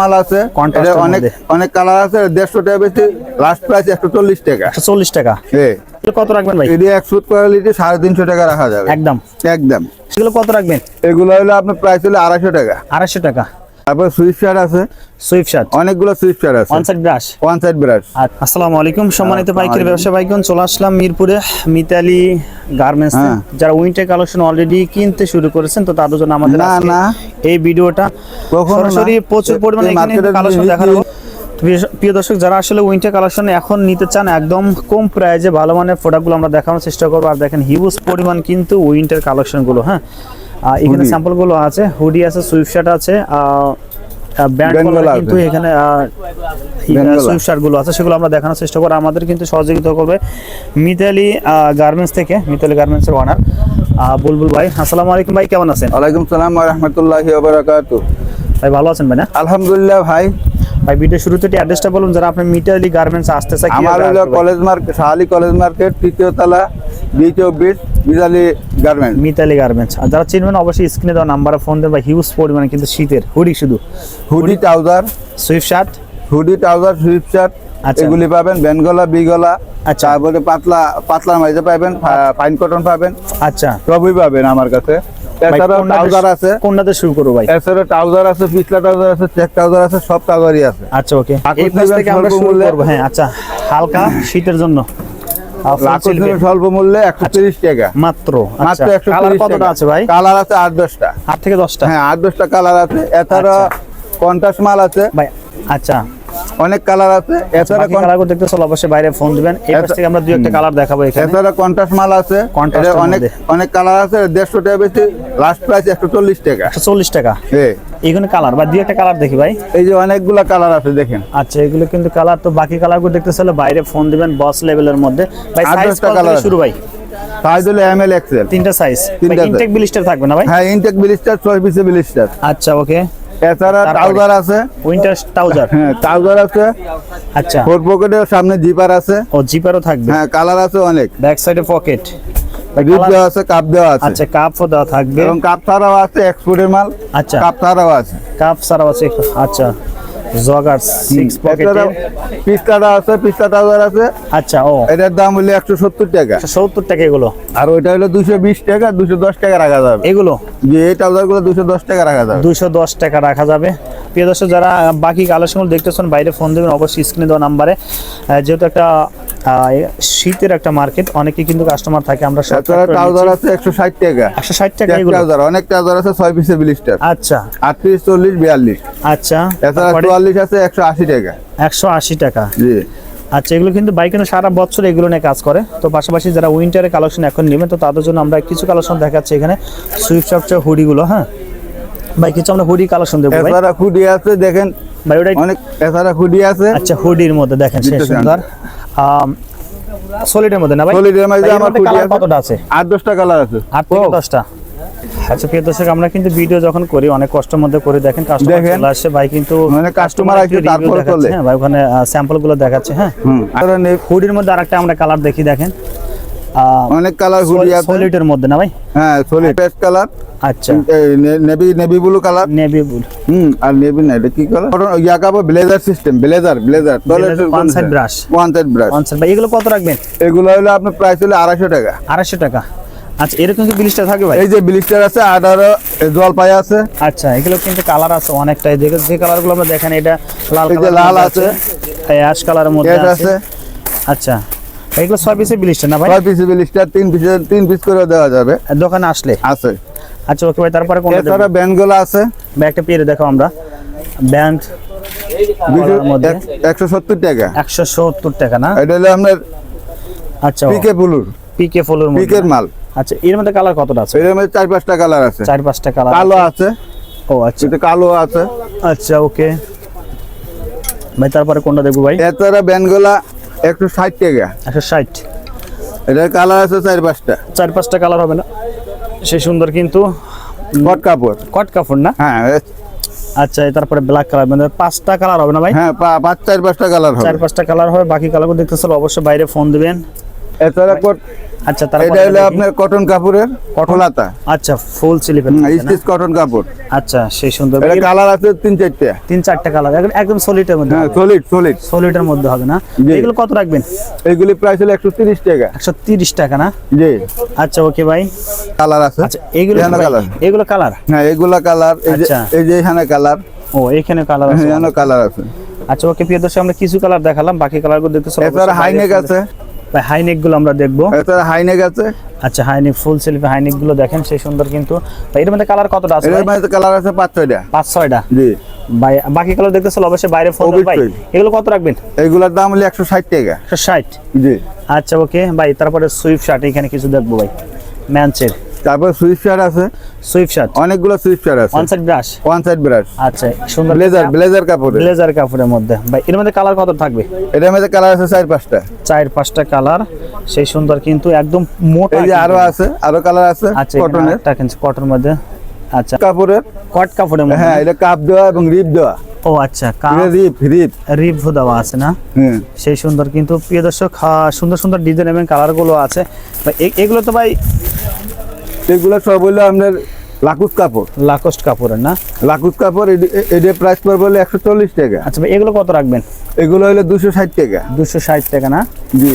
মাল আছে। অনেক অনেক কালার আছে দেড়শো টাকা বেশি লাস্ট প্রাইস একশো চল্লিশ টাকা। একশো চল্লিশ টাকা। কত রাখবেন ভাই? এটি এক কোয়ালিটি সাড়ে তিনশো টাকা রাখা যাবে। একদম। একদম। সেগুলো কত রাখবেন? এগুলো হলো আপনার প্রাইস হলো আড়াইশো টাকা। আড়াইশো টাকা। তারপর সুইচ শার্ট আছে। সুইফট শার্ট অনেকগুলো সুইচ শার্ট আছে। One side brush one side brush আসসালামু আলাইকুম সম্মানিত পাইকারি ব্যবসা ভাইগণ চলে আসলাম মিরপুরে মিতালি গার্মেন্টস। হ্যাঁ। যারা উইন্টার কালেকশন অলরেডি কিনতে শুরু করেছেন তো তাদের জন্য আমাদের না, না। এই ভিডিওটা। কখনো সরাসরি প্রচুর পরিমাণে এখানে কালেকশন দেখাবো প্রিয়- দর্শক যারা আসলে উইন্টার কালেকশন এখন নিতে চান একদম কম প্রাইজে ভালো মানের প্রোডাক্টগুলো আমরা দেখানোর চেষ্টা করব। আর দেখেন হিউজ পরিমাণ কিন্তু উইন্টার কালেকশনগুলো হ্যাঁ। এখানে। স্যাম্পলগুলো আছে হুডি আছে সুইফট শার্ট আছে কিন্তু এখানে শার্টগুলো আছে সেগুলো আমরা দেখানোর চেষ্টা করব। আমাদের কিন্তু সহযোগিতা করবে মিতালি গার্মেন্টস থেকে মিতালি গার্মেন্টসের ওনার বুলবুল ভাই আসসালামু আলাইকুম ভাই কেমন আছেন? ওয়ালাইকুম সালাম রহমতুল্লাহি বারাকাতু ভাই ভালো আছেন ভাই না? আলহামদুলিল্লাহ ভাই। ভাই ভিডিও শুরুতে অ্যাড্রেসটা বলুন যারা আপনি মিতালি গার্মেন্টস আসতে চাই আমার হলো college market Shah Ali college market তৃতীয় তলা বি চব্বিশ বিজালি গার্মেন্ট মিতালি গার্মেন্টস আর যারা চিনবেন অবশ্যই স্ক্রিনে দেওয়া নাম্বারে ফোন দেবেন বা হিউজ পরিমাণে কিন্তু শীতের হুডি শুধু। Hoodie trouser sweat shirt hoodie trouser sweat shirt আচ্ছা। এগুলি পাবেন বেনগলা বিগলা। আচ্ছা। তারপরে পাতলা পাতলা মাইজে পাবেন ফাইন কটন পাবেন। আচ্ছা। সবই পাবেন আমার কাছে। ভাই, এছাড়াও কোনটাতে- ট্রাউজার আছে। কোনটাতে শুরু করব ভাই? এছাড়া ট্রাউজার আছে পিছলা ট্রাউজার আছে চেক ট্রাউজার আছে সব ট্রাউজারই আছে। আচ্ছা ওকে। এই পাশ থেকে আমরা শুরু মূল্যে। হ্যাঁ আচ্ছা হালকা শীতের জন্য। স্বল্প মূল্যে একশো তিরিশ টাকা। মাত্র মাত্র আচ্ছা একশো কালার কতটা আছে ভাই? কালার আছে আট দশটা। আট থেকে দশটা? হ্যাঁ আট দশটা কালার আছে। এছাড়া কন্টাস মাল আছে। ভাই আচ্ছা। অনেক কালার আছে। এছাড়া কালার দেখতে চলো অবশ্যই বাইরে ফোন দিবেন। এই পাশ থেকে আমরা দুই একটা কালার দেখাবো এখানে। এছাড়া কন্টাস মাল আছে। এর অনেক অনেক কালার আছে। দেড়শো টাকা বেশি লাস্ট প্রাইস একশো চল্লিশ টাকা। একশো চল্লিশ টাকা? এ, এখানে কালার বা দুই একটা কালার দেখি ভাই। এই যে অনেকগুলা কালার আছে দেখেন। আচ্ছা এগুলো কিন্তু কালার তো বাকি কালারগুলো দেখতে চলে বাইরে ফোন দিবেন বস লেভেলের মধ্যে। ভাই সাইজ থেকে শুরু ভাই? সাইজ হলো এম এল এক্সেল তিনটা সাইজ ইনটেক বিলিস্টার থাকবে না ভাই? হ্যাঁ ইনটেক বিলিস্টার ছয় পিসে বিলিস্টার আচ্ছা ওকে এছাড়া? ট্রাউজার আছে। Winter trouser? হ্যাঁ ট্রাউজার আছে। আচ্ছা। ফোর পকেটের সামনে জিপার আছে। ও জিপারও থাকবে? হ্যাঁ কালার আছে অনেক। ব্যাক সাইডে পকেট। রিপ দেওয়া আছে কাপ দেওয়া আছে। আচ্ছা কাপও দেওয়া থাকবে। এবং কাপ ছাড়াও আছে এক্সপোর্টের মাল। আচ্ছা। কাপ ছাড়াও আছে। কাপ ছাড়াও আছে। আচ্ছা। জগার পকেটে পিস্তাটা আছে আছে। আচ্ছা ও। এটার দাম হলো টাকা। টাকা এগুলো? আর ওইটা হলো দুশো বিশ টাকা দুশো দশ টাকা রাখা যাবে। এগুলো? যে এই টাউজারগুলো দুশো দশ টাকা রাখা যাবে। দুইশো দশ টাকা রাখা যাবে। প্রিয় দর্শক যারা বাকি কালেকশনগুলো দেখতেছেন বাইরে ফোন দেবেন অবশ্যই স্ক্রিনে দেওয়া নাম্বারে যেহেতু একটা শীতের একটা মার্কেট অনেকে কিন্তু কাস্টমার থাকে আমরা এছাড়া ট্রাউজার আছে একশো ষাট টাকা। একশো ষাট টাকা ট্রাউজার অনেক ট্রাউজার আছে ছয় পিসে বিলিস্টার আচ্ছা। আটত্রিশ চল্লিশ বিয়াল্লিশ। আচ্ছা এছাড়া চুয়াল্লিশ আছে একশো আশি টাকা। একশো আশি টাকা। জি। আচ্ছা এগুলো কিন্তু বাইক কিন্তু সারা বছর এগুলো নিয়ে কাজ করে। তো পাশাপাশি যারা উইন্টারের কালেকশন এখন নেবেন তো তাদের জন্য আমরা কিছু কালেকশন দেখাচ্ছি এখানে। সুইফট সফটওয়্যার হুডিগুলো হ্যাঁ? ভাই কিছু আমরা হুডি কালেকশন দেবো ভাই। এছাড়া আছে দেখেন। ভাই ওটাই অনেক এছাড়া খুডি আছে। আচ্ছা হুডির মধ্যে দেখেন সুন্দর। সলিডের মধ্যে না ভাই? এর মধ্যে আমার আছে। কতটা আছে? আট দশটা কালার আছে। আট থেকে দশটা। আচ্ছা প্রিয় দর্শক আমরা কিন্তু ভিডিও যখন করি অনেক কষ্টের মধ্যে করে দেখেন কাস্টমার চলে আসে ভাই কিন্তু মানে আসছে review তারপরে চলে। হ্যাঁ ভাই ওখানে স্যাম্পলগুলো দেখাচ্ছে হ্যাঁ। আর হুডির মধ্যে আরেকটা আমরা কালার দেখি দেখেন। অনেক কালার হুডি আছে। সলিডের মধ্যে না ভাই? হ্যাঁ সলিড পেস্ট কালার আচ্ছা। Navy navy blue colour? Navy blue. হুম আর নেভি না এটা কি colour? Yeah blazer system blazer blazer. One side brush ভাই এগুলো কত রাখবেন? এগুলো হলো আপনার প্রাইস হলো আড়াইশো টাকা। আড়াইশো টাকা। আচ্ছা এরকম কি বিলিশটা থাকে ভাই? এই যে ব্লিস্টার আছে আঠারো জলপাই আছে। আচ্ছা এগুলো কিন্তু কালার আছে অনেকটাই। দেখে যে কালারগুলো আমরা দেখেন এটা লাল লাল আছে। অ্যাশ কালারের মধ্যে এটা আছে। আচ্ছা এগুলো ছয় পিসের বিলিশটা না ভাই? ছয় পিস ব্লিস্টার তিন পিস তিন পিস করে দেওয়া যাবে। দোকানে আসলে। আছে। আচ্ছা ওকে ভাই তারপরে কোনটা দেবো? এছাড়া ব্যান্ডগুলো আছে। ভাই একটা পেরে দেখো আমরা। ব্যান্ড দুশো- মধ্যে। এক- একশো সত্তর টাকা। একশো সত্তর টাকা না? এটা হলো আপনার আচ্ছা পিকে বুলুর পিকে ফুলের মধ্যে। পিকের মাল। আচ্ছা এর মধ্যে কালার কতটা আছে? এর মধ্যে চার পাঁচটা কালার আছে। চার পাঁচটা কালার কালো আছে। ও আচ্ছা। এটা কালো আছে। আচ্ছা ওকে। ভাই তারপরে কোনটা দেখব ভাই? এছাড়া ব্যান্ডগুলা একশো ষাট টাকা। একশো ষাট। এটার কালার আছে চার পাঁচটা। চার পাঁচটা কালার হবে না? সে সুন্দর কিন্তু কট কাপড়। কট কাপড় না? হ্যাঁ আচ্ছা তারপরে ব্ল্যাক কালার মানে পাঁচটা কালার হবে না ভাই? হ্যাঁ পাঁচ চার পাঁচটা কালার হবে। চার পাঁচটা কালার হবে বাকি কালারগুলো দেখতে চলো অবশ্যই বাইরে ফোন দিবেন। এছাড়া আচ্ছা এটা হলো আপনার কটন কাপড়ের কটলাতা আচ্ছা ফুল স্টিচ কটন কাপড়। আচ্ছা সেই সুন্দর। এটা কালার আছে তিন চারটে। তিন চারটা কালার একদম মধ্যে হ্যাঁ সলিড সলিড সলিডের মধ্যে হবে না? এগুলো কত রাখবেন? এইগুলি প্রাইস হলো একশো তিরিশ টাকা। একশো তিরিশ টাকা না? জি। আচ্ছা ওকে ভাই কালার আছে। আচ্ছা এগুলো কালার এগুলো কালার হ্যাঁ এগুলা কালার এই যে আচ্ছা। এই যে এখানে কালার ও এখানে কালার আছে। এখানে কালার আছে। আচ্ছা ওকে প্রিয় দর্শক আমরা কিছু কালার দেখালাম বাকি কালারগুলো দেখতে এছাড়া হাইনেক আছে। ভাই হাইনেকগুলো আমরা দেখব। এছাড়া হাইনেক আছে? আচ্ছা হাইনেক ফুল সেলফি হাইনেকগুলো দেখেন সেই সুন্দর কিন্তু। ভাই এর মধ্যে কালার কতটা আছে এর মধ্যে কালার আছে পাঁচ ছয়টা। পাঁচ ছয়টা? জি। ভাই বাকি কালার দেখতেছিল অবশ্যই বাইরে ফোন ভাই। এগুলো কত রাখবেন? এগুলোর দাম হলো একশো ষাট টাকা। একশো ষাট? জি। আচ্ছা ওকে ভাই তারপরে সুইফট শার্ট এখানে কিছু দেখব ভাই। ম্যানচের তারপর সুইচ শার্ট আছে। সুইফট শার্ট অনেকগুলো সুইচ শার্ট আছে। One side brush one side brush আচ্ছা সুন্দর ব্লেজার ব্লেজার কাপড়ের। ব্লেজার কাপড়ের মধ্যে। ভাই এর মধ্যে কালার কত থাকবে? এটার মধ্যে কালার আছে চার পাঁচটা। চার পাঁচটা কালার সেই সুন্দর কিন্তু একদম মোটা এই যে আরও আছে আরও কালার আছে আচ্ছা কটনের কটনের মধ্যে। আচ্ছা। কাপড়ের। কট কাপড়ের মধ্যে। হ্যাঁ এটা কাপ দেওয়া এবং রিপ দেওয়া। ও আচ্ছা রিপ রিপ রিভ দেওয়া আছে না? সেই সুন্দর কিন্তু প্রিয় দর্শক সুন্দর সুন্দর ডিজাইন এবং কালারগুলো আছে। ভাই, এগুলো তো ভাই এগুলো সব হলো আপনার লাকুস কাপড়। লাকোস্ট কাপড়ের না? লাকুস কাপড় এদের প্রাইস পড়বে হলো একশো চল্লিশ টাকা। আচ্ছা ভাই এগুলো কত রাখবেন? এগুলো হলো দুশো ষাট টাকা। দুশো ষাট টাকা না? জি।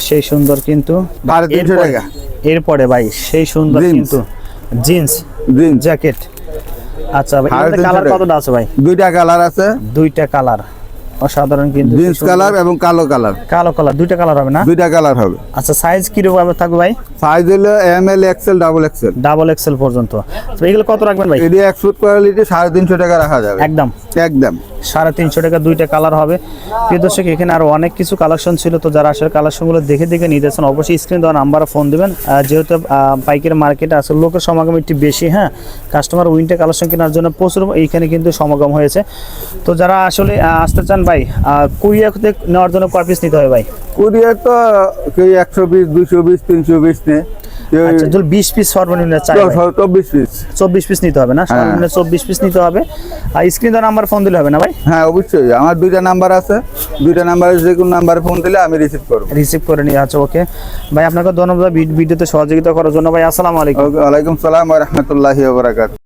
সেই সুন্দর কিন্তু তিনশো এরপরে- টাকা। এরপরে ভাই সেই সুন্দর কিন্তু জিন্স জিন্স। জ্যাকেট। আচ্ছা ভাই কালার কতটা আছে ভাই? দুইটা কালার আছে। দুইটা কালার। অসাধারণ কিন্তু জিন্স কালার এবং কালো কালার। কালো কালার দুইটা কালার হবে না? দুইটা কালার হবে। আচ্ছা সাইজ কীরকম থাকবে ভাই? সাইজ হলো M L X L double X L double X L পর্যন্ত। তো এগুলো কত রাখবেন ভাই? এটি এক ফুট কোয়ালিটি সাড়ে তিনশো টাকা রাখা যাবে। একদম। একদম। সাড়ে তিনশো টাকা দুইটা কালার হবে। প্রিয় দর্শক এখানে আরও অনেক কিছু কালেকশন ছিল তো যারা আসলে কালেকশনগুলো দেখে দেখে নিতেছেন অবশ্যই স্ক্রিন দেওয়া নাম্বারে ফোন দিবেন। যেহেতু আহ, পাইকারি মার্কেটে আসলে লোকের সমাগম একটু বেশি হ্যাঁ? কাস্টমার উইন্টার কালেকশন কেনার জন্য প্রচুর এইখানে কিন্তু সমাগম হয়েছে। তো যারা আসলে আসতে চান ভাই কুড়িয়া নেওয়ার জন্য কয় পিস নিতে হবে ভাই? কুরিয়ার তো একশো বিশ দুশো বিশ তিনশো বিশ নে কেউ যদি বিশ পিস সর্বনিম্ন চব্বিশ পিস চব্বিশ পিস নিতে হবে না? সর্বনিম্ন চব্বিশ পিস নিতে হবে। আর স্ক্রিন নাম্বার ফোন দিলে হবে না ভাই? হ্যাঁ অবশ্যই। আমার দুইটা নাম্বার আছে। দুইটা নাম্বারে যে কোনো নাম্বারে ফোন দিলে আমি রিসিভ করব। রিসিভ করে নিয়ে আচ্ছা ওকে ভাই আপনাকে ধন্যবাদ ভিডিওতে সহযোগিতা করার জন্য। ভাই আসসালামু আলাইকুম। আলাইকুম ওয়ালাইকুম সালাম রহমতুল্লাহি বারাকাত